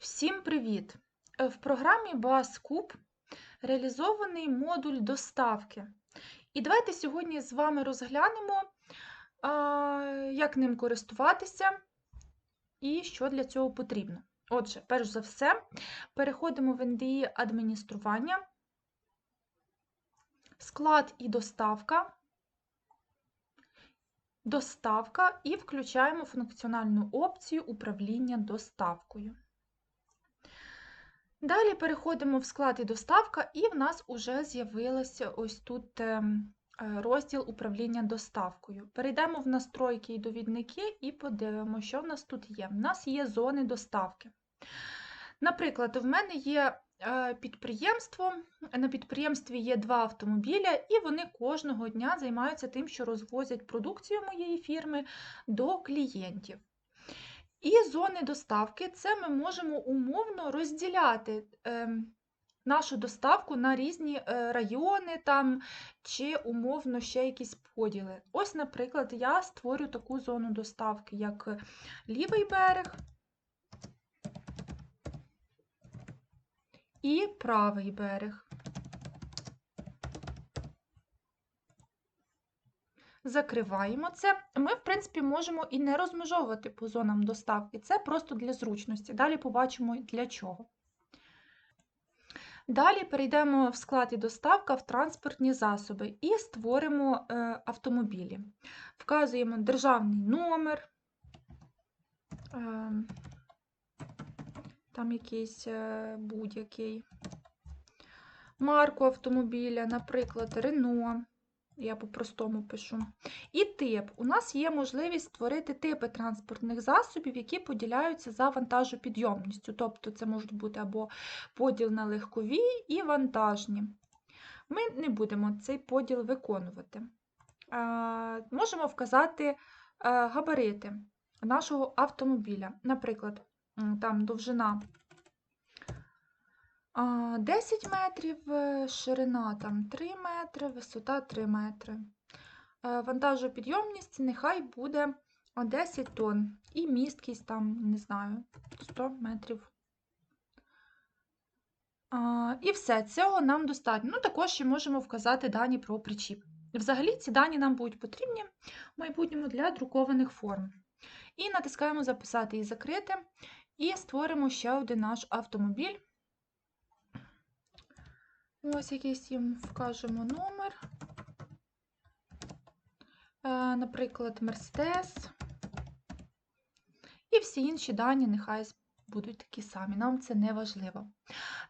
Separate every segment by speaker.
Speaker 1: Всім привіт! Е, В програмі BASCUB реалізований модуль доставки. І давайте сьогодні з вами розглянемо, як ним користуватися і що для цього потрібно. Отже, перш за все, переходимо в NDI адміністрування, склад і доставка, доставка і включаємо функціональну опцію управління доставкою. Далі переходимо в склад і доставка, і в нас вже з'явилося ось тут ем, е, розділ управління доставкою. Перейдемо в настройки і довідники і подивимося, що в нас тут є. В нас є зони доставки. Наприклад, в мене є е, підприємство, на підприємстві є два автомобіля, і вони кожного дня займаються тим, що розвозять продукцію моєї фірми до клієнтів. І зони доставки це ми можемо умовно розділяти ем, нашу доставку на різні е, райони там, чи умовно ще якісь поділи. Ось, наприклад, я створю таку зону доставки, як лівий берег і правий берег. Закриваємо це. Ми, в принципі, можемо і не розмежовувати по зонам доставки. Це просто для зручності. Далі побачимо для чого. Далі перейдемо в склад і доставка в транспортні засоби і створимо е, автомобілі. Вказуємо державний номер, е, там якийсь е, будь-який, марку автомобіля, наприклад, Renault. Я по-простому пишу. І тип. У нас є можливість створити типи транспортних засобів, які поділяються за вантажопідйомністю. Тобто це можуть бути або поділ на легкові і вантажні. Ми не будемо цей поділ виконувати. Можемо вказати е, габарити нашого автомобіля. Наприклад, там довжина 10 метрів, е, ширина там 3 метри, висота 3 метри. Е, Вантажопідйомність нехай буде 10 тонн. І місткість там, не знаю, 100 метрів. І все, цього нам достатньо. Ну, також ще можемо вказати дані про причіп. Взагалі, ці дані нам будуть потрібні в майбутньому для друкованих форм. І натискаємо Записати і закрити, і створимо ще один наш автомобіль. Ось якийсь їм вкажемо номер. Е, Наприклад, Мерседес. І всі інші дані нехай будуть такі самі, нам це не важливо.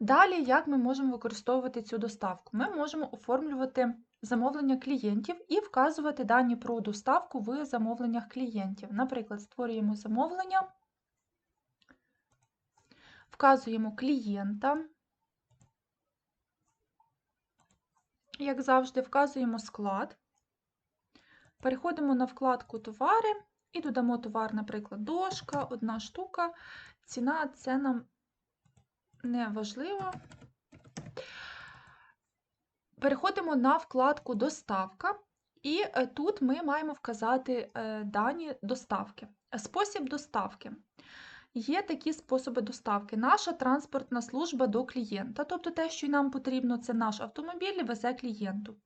Speaker 1: Далі, як ми можемо використовувати цю доставку? Ми можемо оформлювати замовлення клієнтів і вказувати дані про доставку в замовленнях клієнтів. Наприклад, створюємо замовлення, вказуємо клієнта. Як завжди, вказуємо склад, переходимо на вкладку Товари і додамо товар, наприклад, дошка, одна штука. Ціна це нам не важливо. Переходимо на вкладку Доставка, і е, тут ми маємо вказати е, дані доставки. Спосіб доставки. Є такі способи доставки. Наша транспортна служба до клієнта, тобто те, що нам потрібно, це наш автомобіль везе клієнту.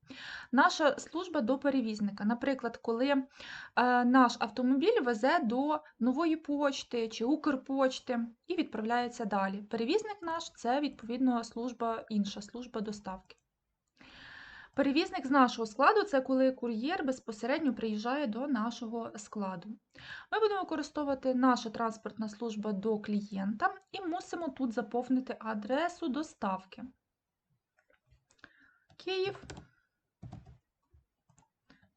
Speaker 1: Наша служба до перевізника. Наприклад, коли е, наш автомобіль везе до нової почти чи Укрпочти і відправляється далі. Перевізник наш це, відповідно, служба, інша служба доставки. Перевізник з нашого складу це коли кур'єр безпосередньо приїжджає до нашого складу. Ми будемо використовувати наша транспортна служба до клієнта і мусимо тут заповнити адресу доставки. Київ,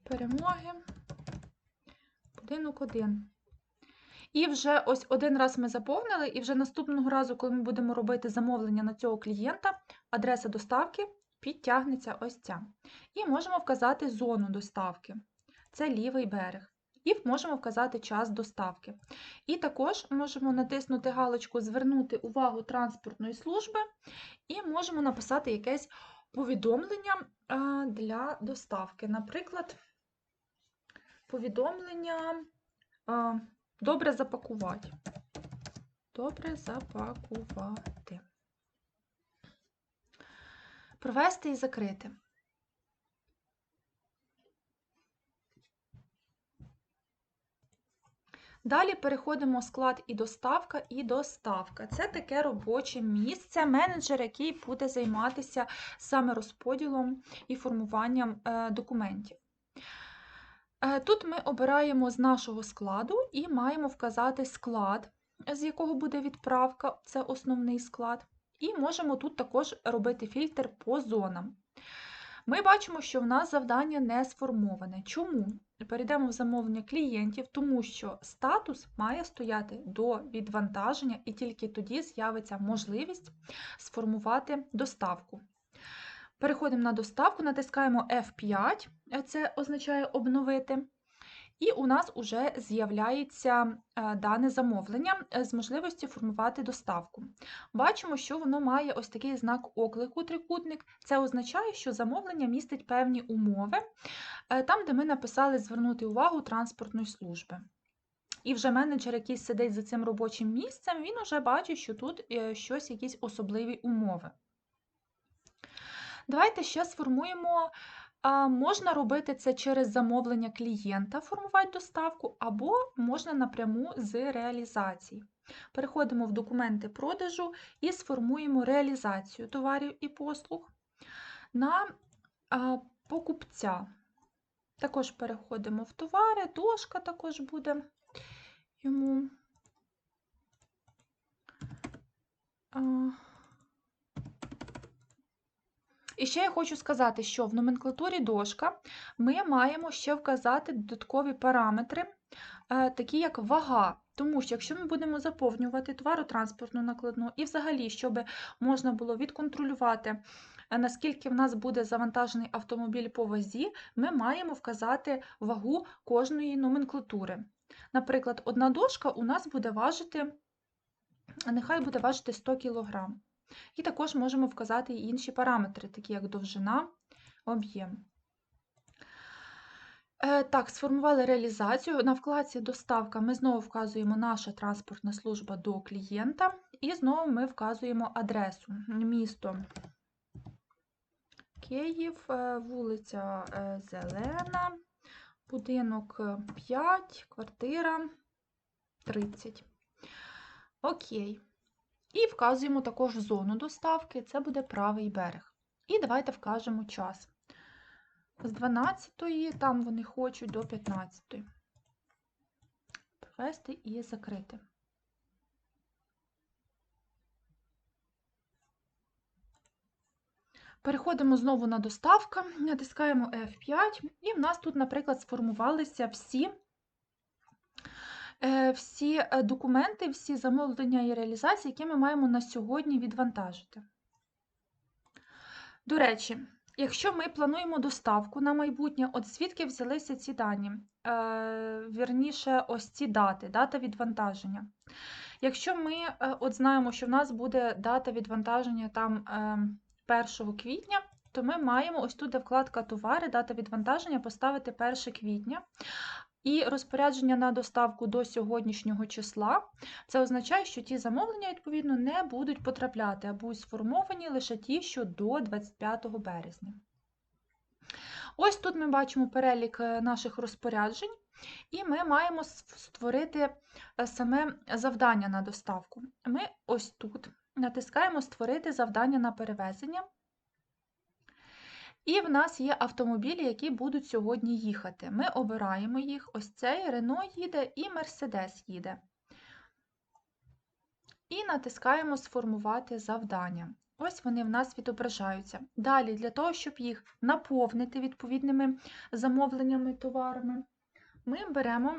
Speaker 1: перемоги, будинок 1. І вже ось один раз ми заповнили, і вже наступного разу, коли ми будемо робити замовлення на цього клієнта, адреса доставки підтягнеться ось ця. І можемо вказати зону доставки. Це лівий берег. І можемо вказати час доставки. І також можемо натиснути галочку Звернути увагу транспортної служби, і можемо написати якесь повідомлення для доставки. Наприклад, повідомлення добре запакувати. Добре запакувати. Провести і закрити. Далі переходимо склад і доставка, і доставка. Це таке робоче місце, менеджер, який буде займатися саме розподілом і формуванням е, документів. Е, тут ми обираємо з нашого складу і маємо вказати склад, з якого буде відправка, це основний склад. І можемо тут також робити фільтр по зонам. Ми бачимо, що в нас завдання не сформоване. Чому? Перейдемо в замовлення клієнтів, тому що статус має стояти до відвантаження, і тільки тоді з'явиться можливість сформувати доставку. Переходимо на доставку, натискаємо F5, це означає обновити. І у нас вже з'являється е, дане замовлення е, з можливістю формувати доставку. Бачимо, що воно має ось такий знак оклику трикутник. Це означає, що замовлення містить певні умови, е, там, де ми написали звернути увагу транспортної служби. І вже менеджер, який сидить за цим робочим місцем, він вже бачить, що тут щось, якісь особливі умови. Давайте ще сформуємо Можна робити це через замовлення клієнта, формувати доставку, або можна напряму з реалізації. Переходимо в документи продажу і сформуємо реалізацію товарів і послуг на покупця. Також переходимо в товари, дошка також буде йому. І ще я хочу сказати, що в номенклатурі дошка ми маємо ще вказати додаткові параметри, е, такі як вага. Тому що якщо ми будемо заповнювати товаротранспортну накладну, і взагалі, щоб можна було відконтролювати, е, наскільки в нас буде завантажений автомобіль по вазі, ми маємо вказати вагу кожної номенклатури. Наприклад, одна дошка у нас буде важити, нехай буде важити 100 кг. І також можемо вказати інші параметри, такі як довжина, об'єм. Е, так, сформували реалізацію. На вкладці Доставка ми знову вказуємо наша транспортна служба до клієнта, і знову ми вказуємо адресу. Місто Київ, е, вулиця е, Зелена, будинок 5, квартира 30. Окей. І вказуємо також зону доставки, це буде правий берег. І давайте вкажемо час. З 12 там вони хочуть до 15. Провести і закрити. Переходимо знову на доставку, натискаємо F5, і в нас тут, наприклад, сформувалися всі всі е, документи, всі замовлення і реалізації, які ми маємо на сьогодні відвантажити. До речі, якщо ми плануємо доставку на майбутнє, от звідки взялися ці дані? Е, Вірніше, ось ці дати, дата відвантаження. Якщо ми от знаємо, що в нас буде дата відвантаження там 1 квітня, то ми маємо ось тут, де вкладка товари, дата відвантаження поставити 1 квітня. І розпорядження на доставку до сьогоднішнього числа. Це означає, що ті замовлення, відповідно, не будуть потрапляти, а будуть сформовані лише ті, що до 25 березня. Ось тут ми бачимо перелік е, наших розпоряджень, і ми маємо створити е, саме завдання на доставку. Ми ось тут натискаємо Створити завдання на перевезення. І в нас є автомобілі, які будуть сьогодні їхати. Ми обираємо їх, ось цей Рено їде і Мерседес їде. І натискаємо Сформувати завдання. Ось вони в нас відображаються. Далі, для того, щоб їх наповнити відповідними замовленнями товарами, ми беремо,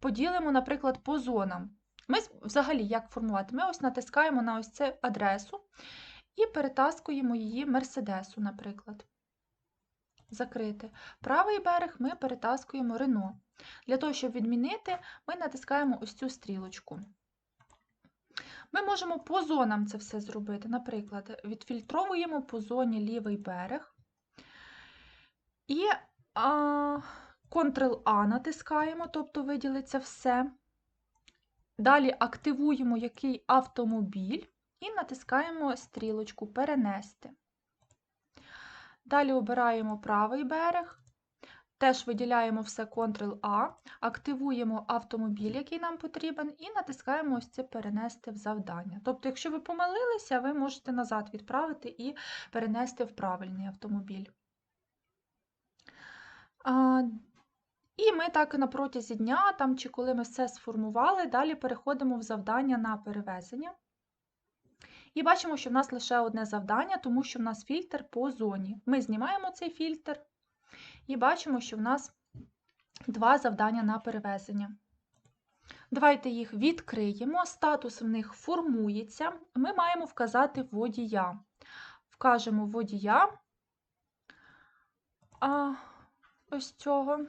Speaker 1: поділимо, наприклад, по зонам. Ми взагалі як формувати? Ми ось натискаємо на ось цю адресу і перетаскуємо її Мерседесу, наприклад. Закрити. Правий берег ми перетаскуємо Рено. Для того, щоб відмінити, ми натискаємо ось цю стрілочку. Ми можемо по зонам це все зробити. Наприклад, відфільтровуємо по зоні лівий берег. І Ctrl-A натискаємо, тобто виділиться все. Далі активуємо який автомобіль і натискаємо стрілочку Перенести. Далі обираємо правий берег, теж виділяємо все Ctrl-A, активуємо автомобіль, який нам потрібен, і натискаємо ось це перенести в завдання. Тобто, якщо ви помилилися, ви можете назад відправити і перенести в правильний автомобіль. І ми так на протязі дня, там, чи коли ми все сформували, далі переходимо в завдання на перевезення. І бачимо, що в нас лише одне завдання, тому що в нас фільтр по зоні. Ми знімаємо цей фільтр і бачимо, що в нас два завдання на перевезення. Давайте їх відкриємо. Статус в них формується. Ми маємо вказати водія. Вкажемо водія а, ось цього.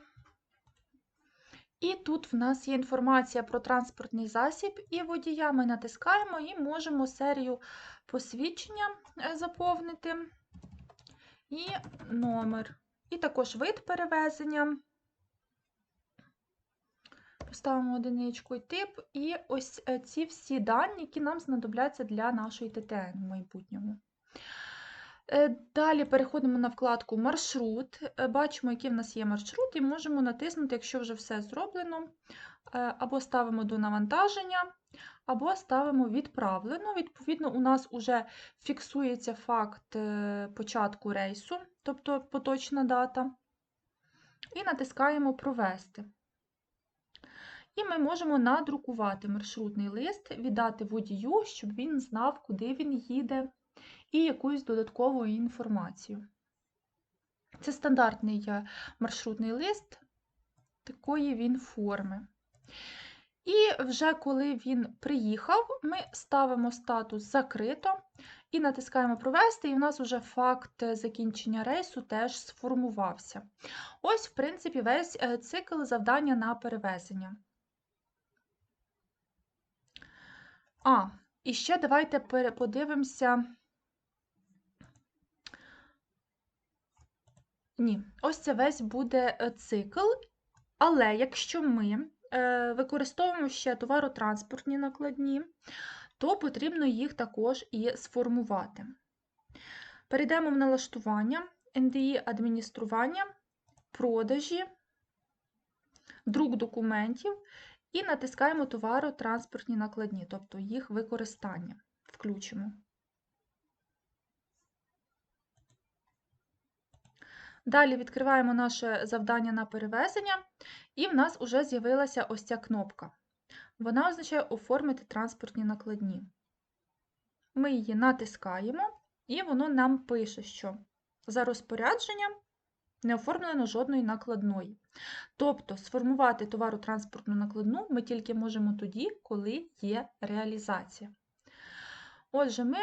Speaker 1: І тут в нас є інформація про транспортний засіб і водія. Ми натискаємо і можемо серію посвідчення е, заповнити і номер. І також вид перевезення. Поставимо одиничку і тип, і ось е, ці всі дані, які нам знадобляться для нашої ТТН в майбутньому. Е, далі переходимо на вкладку Маршрут, е, бачимо, який в нас є маршрут, і можемо натиснути, якщо вже все зроблено, е, або ставимо до навантаження, або ставимо відправлено. Відповідно, у нас вже фіксується факт початку рейсу, тобто поточна дата, і натискаємо Провести. І ми можемо надрукувати маршрутний лист, віддати водію, щоб він знав, куди він їде і якусь додаткову інформацію. Це стандартний е, маршрутний лист такої він форми. І вже коли він приїхав, ми ставимо статус закрито і натискаємо Провести, і в нас вже факт закінчення рейсу теж сформувався. Ось, в принципі, весь е, цикл завдання на перевезення. А, і ще давайте подивимося Ні, ось це весь буде е, цикл. Але якщо ми е, використовуємо ще товаротранспортні накладні, то потрібно їх також і сформувати. Перейдемо в налаштування, NDI адміністрування, продажі, друк документів і натискаємо товаротранспортні накладні, тобто їх використання. Включимо. Далі відкриваємо наше завдання на перевезення, і в нас вже з'явилася ось ця кнопка. Вона означає оформити транспортні накладні. Ми її натискаємо, і воно нам пише, що за розпорядженням не оформлено жодної накладної. Тобто сформувати товаротранспортну накладну ми тільки можемо тоді, коли є реалізація. Отже, ми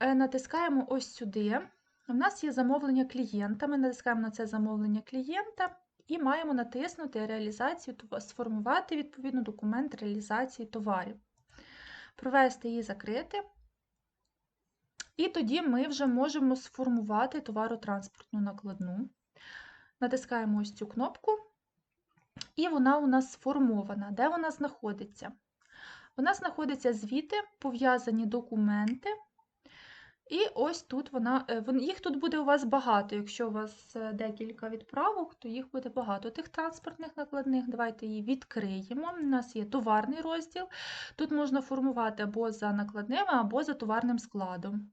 Speaker 1: е, натискаємо ось сюди. У нас є замовлення клієнта. Ми натискаємо на це замовлення клієнта і маємо натиснути реалізацію, сформувати відповідно документ реалізації товарів, провести її закрити. І тоді ми вже можемо сформувати товаротранспортну накладну. Натискаємо ось цю кнопку, і вона у нас сформована. Де вона знаходиться? Вона знаходиться звіти, пов'язані документи. І ось тут вона, е, їх тут буде у вас багато. Якщо у вас е, декілька відправок, то їх буде багато тих транспортних накладних. Давайте її відкриємо. У нас є товарний розділ. Тут можна формувати або за накладними, або за товарним складом.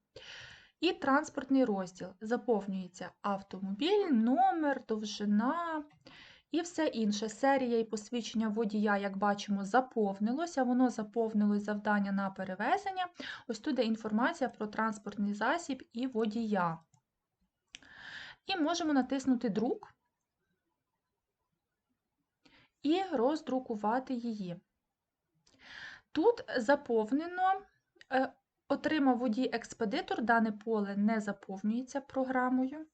Speaker 1: І транспортний розділ. Заповнюється автомобіль, номер, довжина. І все інше. Серія і посвідчення водія, як бачимо, заповнилося. Воно заповнилось завдання на перевезення. Ось тут є інформація про транспортний засіб і водія. І можемо натиснути Друк і роздрукувати її. Тут заповнено, е, отримав водій-експедитор, дане поле не заповнюється програмою.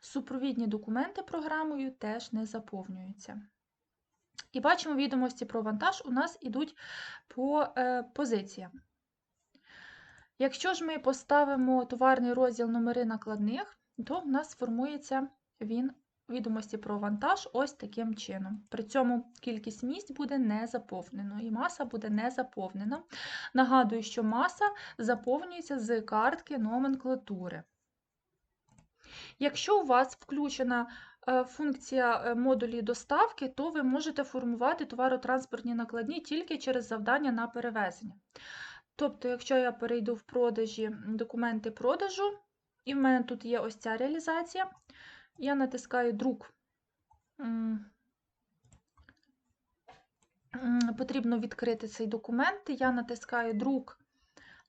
Speaker 1: Супровідні документи програмою теж не заповнюються. І бачимо відомості про вантаж у нас йдуть по е, позиціям. Якщо ж ми поставимо товарний розділ номери накладних, то в нас формується він відомості про вантаж ось таким чином. При цьому кількість місць буде не заповнено і маса буде не заповнена. Нагадую, що маса заповнюється з картки номенклатури. Якщо у вас включена е, функція е, модулі доставки, то ви можете формувати товаротранспортні накладні тільки через завдання на перевезення. Тобто, якщо я перейду в продажі документи продажу, і в мене тут є ось ця реалізація, я натискаю друк. Потрібно відкрити цей документ. Я натискаю друк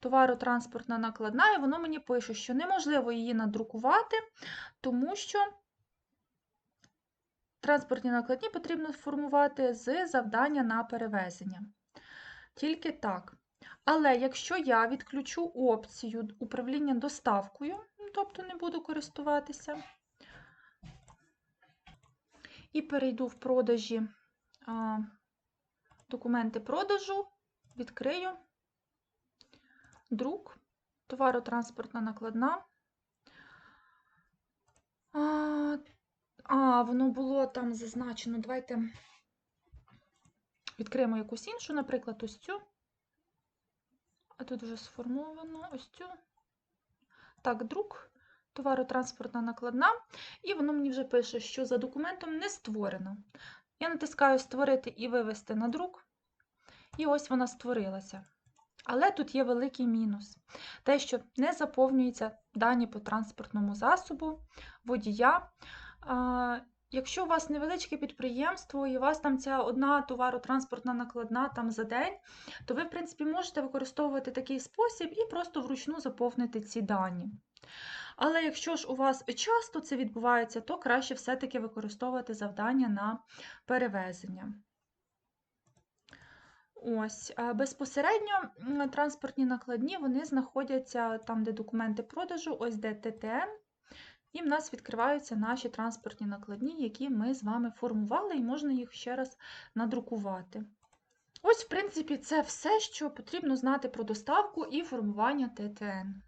Speaker 1: товаротранспортна накладна, і воно мені пише, що неможливо її надрукувати, тому що транспортні накладні потрібно формувати з завдання на перевезення. Тільки так. Але якщо я відключу опцію управління доставкою, тобто не буду користуватися, і перейду в продажі документи продажу, відкрию друк, товаротранспортна накладна. А, а, воно було там зазначено. Давайте відкриємо якусь іншу, наприклад, ось цю. А тут вже сформовано ось цю. Так, друк, товаротранспортна накладна. І воно мені вже пише, що за документом не створено. Я натискаю Створити і вивести на друк. І ось вона створилася. Але тут є великий мінус. Те, що не заповнюються дані по транспортному засобу, водія. Якщо у вас невеличке підприємство і у вас там ця одна товаротранспортна накладна там за день, то ви, в принципі, можете використовувати такий спосіб і просто вручну заповнити ці дані. Але якщо ж у вас часто це відбувається, то краще все-таки використовувати завдання на перевезення. Ось, безпосередньо транспортні накладні вони знаходяться там, де документи продажу, ось де ТТН. І в нас відкриваються наші транспортні накладні, які ми з вами формували, і можна їх ще раз надрукувати. Ось, в принципі, це все, що потрібно знати про доставку і формування ТТН.